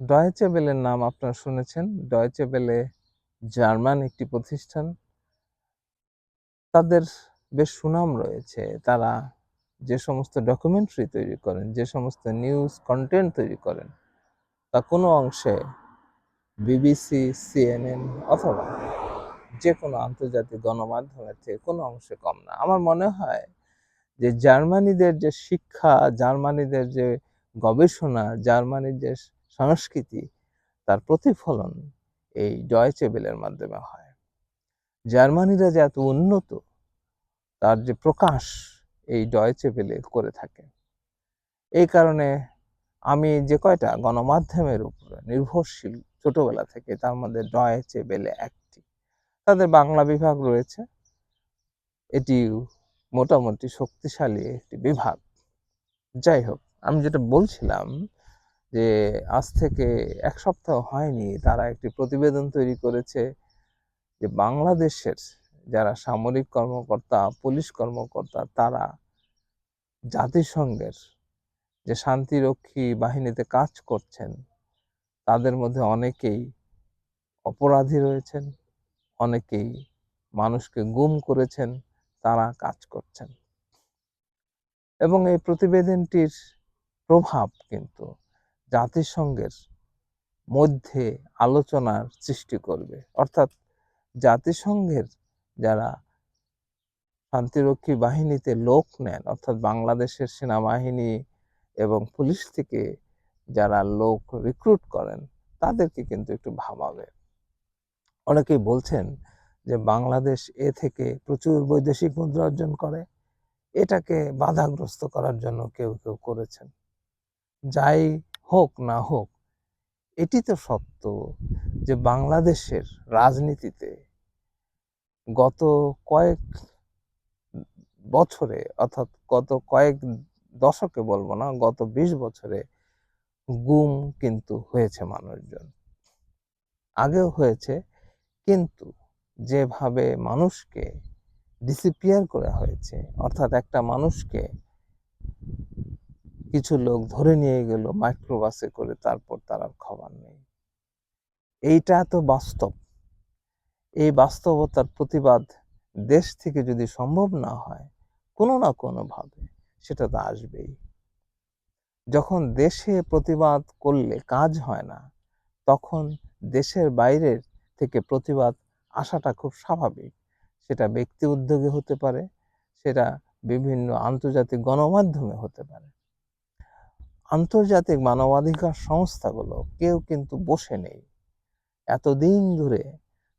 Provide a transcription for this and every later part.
Deutsche বেলের নাম আপনারা শুনেছেন। ডয়েচে বেলে জার্মান একটি প্রতিষ্ঠান। তাদের বেশ সুনাম রয়েছে। তারা যে সমস্ত ডকুমেন্টারি তৈরি করেন, যে সমস্ত নিউজ কন্টেন্ট তৈরি করেন তা কোনো অংশে বিবিসি সিএনএন অথবা যে কোনো আন্তর্জাতিক গণমাধ্যমের থেকে কোনো অংশে কম না। আমার মনে হয় যে জার্মানিদের যে শিক্ষা, জার্মানিদের যে গবেষণা জার্মানির যে সংস্কৃতি তার প্রতিফলন এই ডয়েচে বেলের মাধ্যমে হয়। জার্মানিরা যে এত উন্নত, তার যে প্রকাশ এই ডয়েচে বেলে করে থাকে। এই কারণে আমি যে কয়টা গণমাধ্যমের উপরে নির্ভরশীল ছোটবেলা থেকে তার মধ্যে ডয়েচে বেলে একটি। তাদের বাংলা বিভাগ রয়েছে। এটি মোটামুটি শক্তিশালী একটি বিভাগ। যাই হোক, আমি যেটা বলছিলাম যে আজ থেকে এক সপ্তাহ হয়নি, তারা একটি প্রতিবেদন তৈরি করেছে যে বাংলাদেশের যারা সামরিক কর্মকর্তা, পুলিশ কর্মকর্তা, তারা জাতিসংঘের যে শান্তিরক্ষী বাহিনীতে কাজ করছেন, তাদের মধ্যে অনেকেই অপরাধী রয়েছেন, অনেকেই মানুষকে গুম করেছেন, তারা কাজ করছেন। এবং এই প্রতিবেদনটির প্রভাব কিন্তু জাতিসংঘের মধ্যে আলোচনার সৃষ্টি করবে। অর্থাৎ জাতিসংঘের যারা শান্তিরক্ষী বাহিনীতে লোক নেন, অর্থাৎ বাংলাদেশের সেনাবাহিনী এবং পুলিশ থেকে যারা লোক রিক্রুট করেন, তাদেরকে কিন্তু একটু ভাবাবে। অনেকেই বলছেন যে বাংলাদেশ এ থেকে প্রচুর বৈদেশিক মুদ্রা অর্জন করে, এটাকে বাধাগ্রস্ত করার জন্য কেউ কেউ করেছেন। যাই হোক না হোক, এটি তো সত্য যে বাংলাদেশের রাজনীতিতে গত কয়েক বছরে, অর্থাৎ গত কয়েক দশকে বলব না, গত বিশ বছরে গুম কিন্তু হয়েছে মানুষজন। আগেও হয়েছে, কিন্তু যেভাবে মানুষকে ডিসিপিয়ার করা হয়েছে, অর্থাৎ একটা মানুষকে কিছু লোক ধরে নিয়ে গেল মাইক্রোবাসে করে, তারপর তার আর খবর নেই। এইটা তো বাস্তব। এই বাস্তবতার প্রতিবাদ দেশ থেকে যদি সম্ভব না হয়, কোনো না কোনোভাবে সেটা তো আসবেই। যখন দেশে প্রতিবাদ করলে কাজ হয় না, তখন দেশের বাইরের থেকে প্রতিবাদ আসাটা খুব স্বাভাবিক। সেটা ব্যক্তি উদ্যোগে হতে পারে, সেটা বিভিন্ন আন্তর্জাতিক গণমাধ্যমে হতে পারে। আন্তর্জাতিক মানবাধিকার সংস্থাগুলো কেউ কিন্তু বসে নেই। এতদিন ধরে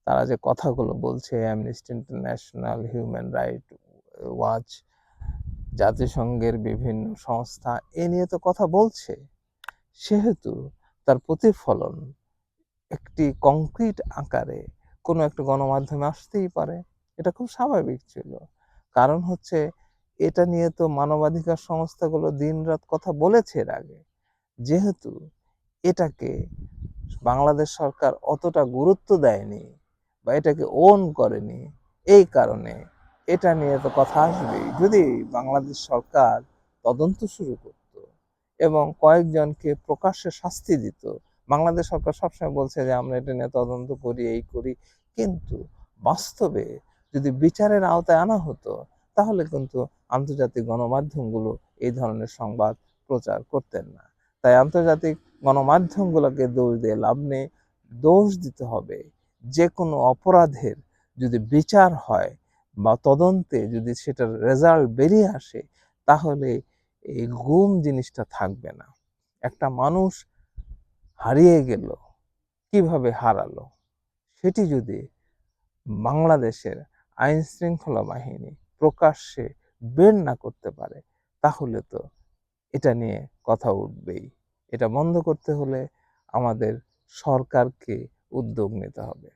তারা যে কথাগুলো বলছে amnesty international human right watch জাতিসংঘের বিভিন্ন সংস্থা, এ নিয়ে তো কথা বলছে। সেহেতু তার প্রতিফলন একটি কংক্রিট আকারে কোনো একটা গণমাধ্যমে আসতেই পারে। এটা খুব স্বাভাবিক ছিল। কারণ হচ্ছে এটা নিয়ে তো মানবাধিকার সংস্থাগুলো দিনরাত কথা বলেছে এর আগে। যেহেতু এটাকে বাংলাদেশ সরকার অতটা গুরুত্ব দেয়নি বা এটাকে ওন করেনি, এই কারণে এটা নিয়ে তো কথা আসবেই। যদি বাংলাদেশ সরকার তদন্ত শুরু করত এবং কয়েকজনকে প্রকাশ্যে শাস্তি দিত, বাংলাদেশ সরকার সবসময় বলছে যে, আমরা এটা নিয়ে তদন্ত করি, এই করি। কিন্তু বাস্তবে যদি বিচারের আওতায় আনা হতো তাহলে কিন্তু আন্তর্জাতিক গণমাধ্যমগুলো এই ধরনের সংবাদ প্রচার করতেন না। তাই আন্তর্জাতিক গণমাধ্যমগুলোকে দোষ দিয়ে লাভ নেই, দোষ দিতে হবে। যে কোনো অপরাধের যদি বিচার হয় বা তদন্তে যদি সেটার রেজাল্ট বেরিয়ে আসে, তাহলে এই গুম জিনিসটা থাকবে না। একটা মানুষ হারিয়ে গেল, কীভাবে হারালো? সেটি যদি বাংলাদেশের আইন শৃঙ্খলা বাহিনী প্রকাশ্যে বের না করতে পারে, তাহলে তো এটা নিয়ে কথা উঠবেই। এটা বন্ধ করতে হলে আমাদের সরকারকে উদ্যোগ নিতে হবে।